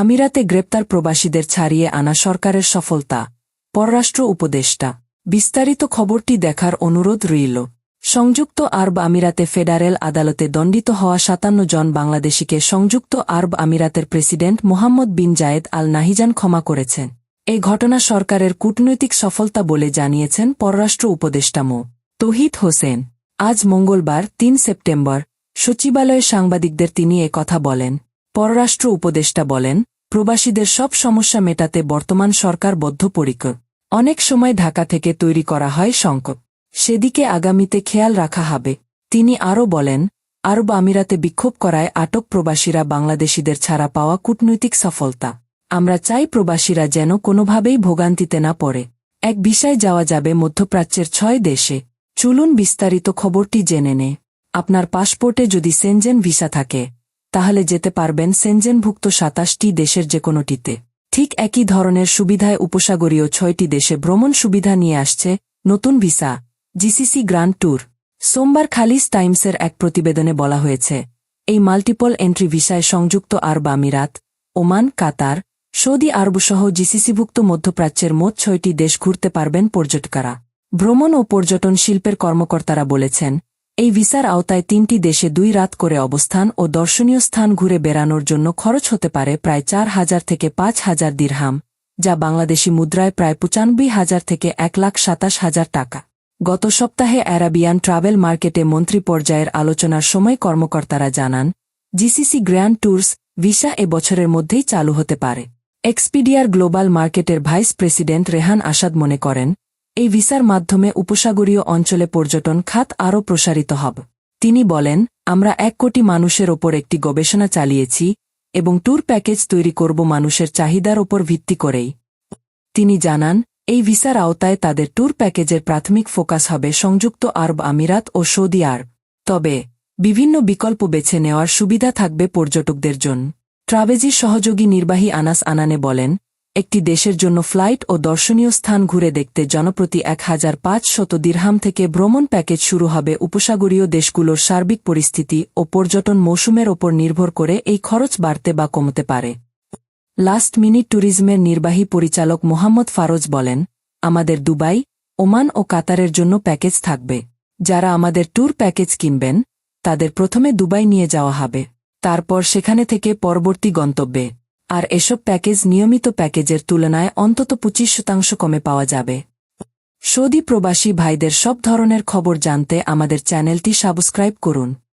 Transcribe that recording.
আমিরাতে গ্রেপ্তার প্রবাসীদের ছাড়িয়ে আনা সরকারের সফলতা। পররাষ্ট্র উপদেষ্টা। বিস্তারিত খবরটি দেখার অনুরোধ রইল। সংযুক্ত আরব আমিরাতে ফেডারেল আদালতে দণ্ডিত হওয়া সাতান্ন জন বাংলাদেশিকে সংযুক্ত আরব আমিরাতের president Mohammed bin Zayed Al নাহিজান ক্ষমা করেছেন। এই ঘটনা সরকারের কূটনৈতিক সফলতা বলে জানিয়েছেন পররাষ্ট্র উপদেষ্টা মো। তহিদ হোসেন। আজ মঙ্গলবার, তিন সেপ্টেম্বর। সচিবালয়ে সাংবাদিকদের তিনি কথা বলেন। পররাষ্ট্র উপদেষ্টা বলেন প্রবাসীদের সব সমস্যা মেটাতে বর্তমান সরকার বদ্ধপরিকর। অনেক সময় ঢাকা থেকে তৈরি করা হয় সংকট। সেদিকে আগামীতে খেয়াল রাখা হবে। তিনি আরও বলেন, আরব আমিরাতে বিক্ষোভ করায় আটক প্রবাসীরা বাংলাদেশিদের ছাড়া পাওয়া কূটনৈতিক সফলতা। আমরা চাই প্রবাসীরা যেন কোনোভাবেই ভোগান্তিতে না পড়ে। এক বিষয় যাওয়া যাবে মধ্যপ্রাচ্যের ছয় দেশে। চলুন বিস্তারিত খবরটি জেনে নে আপনার পাসপোর্টে যদি সেনজেন ভিসা থাকে তাহলে যেতে পারবেন সেনজেনভুক্ত সাতাশটি দেশের যে কোনোটিতে ঠিক একই ধরনের সুবিধায় উপসাগরীয় ছয়টি দেশে ভ্রমণ সুবিধা নিয়ে আসছে নতুন ভিসা, জিসিসি গ্র্যান্ড ট্যুর। সোমবার খালিজ টাইমসের এক প্রতিবেদনে বলা হয়েছে, এই মাল্টিপল এন্ট্রি ভিসায় সংযুক্ত আরব আমিরাত, ওমান, কাতার, সৌদি আরবসহ জিসিসিভুক্ত মধ্যপ্রাচ্যের মোট ছয়টি দেশ ঘুরতে পারবেন পর্যটকারা। ভ্রমণ ও পর্যটন শিল্পের কর্মকর্তারা বলেছেন এই ভিসার আওতায় তিনটি দেশে দুই রাত করে অবস্থান ও দর্শনীয় স্থান ঘুরে বেড়ানোর জন্য খরচ হতে পারে প্রায় চার হাজার থেকে পাঁচ হাজার দিরহাম, যা বাংলাদেশি মুদ্রায় প্রায় পঁচানব্বই হাজার থেকে এক লাখ সাতাশ হাজার টাকা। গত সপ্তাহে অ্যারাবিয়ান ট্রাভেল মার্কেটে মন্ত্রী পর্যায়ের আলোচনার সময় কর্মকর্তারা জানান, জিসিসি গ্র্যান্ড ট্যুরস ভিসা এ বছরের মধ্যেই চালু হতে পারে। এক্সপিডিয়ার গ্লোবাল মার্কেটের ভাইস প্রেসিডেন্ট রেহান আসাদ মনে করেন এই ভিসার মাধ্যমে উপসাগরীয় অঞ্চলে পর্যটন খাত আরও প্রসারিত হবে। তিনি বলেন, আমরা এক কোটি মানুষের ওপর একটি গবেষণা চালিয়েছি এবং ট্যুর প্যাকেজ তৈরি করব মানুষের চাহিদার ওপর ভিত্তি করেই। তিনি জানান, এই ভিসার আওতায় তাদের ট্যুর প্যাকেজের প্রাথমিক ফোকাস হবে সংযুক্ত আরব আমিরাত ও সৌদি আরব। তবে, বিভিন্ন বিকল্প বেছে নেওয়ার সুবিধা থাকবে পর্যটকদের জন্য। ট্রাভেজির সহযোগী নির্বাহী আনাস আনানে বলেন একটি দেশের জন্য ফ্লাইট ও দর্শনীয় স্থান ঘুরে দেখতে জনপ্রতি এক হাজার পাঁচশত দিরহাম থেকে ভ্রমণ প্যাকেজ শুরু হবে উপসাগরীয় দেশগুলোর সার্বিক পরিস্থিতি ও পর্যটন মৌসুমের ওপর নির্ভর করে এই খরচ বাড়তে বা কমতে পারে। লাস্ট মিনিট ট্যুরিজমের নির্বাহী পরিচালক মোহাম্মদ ফারোজ বলেন, আমাদের দুবাই, ওমান ও কাতারের জন্য প্যাকেজ থাকবে। যারা আমাদের ট্যুর প্যাকেজ কিনবেন, তাদের প্রথমে দুবাই নিয়ে যাওয়া হবে। তারপর সেখানে থেকে পরবর্তী গন্তব্যে। আর এসব প্যাকেজ নিয়মিত প্যাকেজের তুলনায় অন্তত পঁচিশ শতাংশ কমে পাওয়া যাবে। সৌদি প্রবাসী ভাইদের সব ধরনের খবর জানতে আমাদের চ্যানেলটি সাবস্ক্রাইব করুন।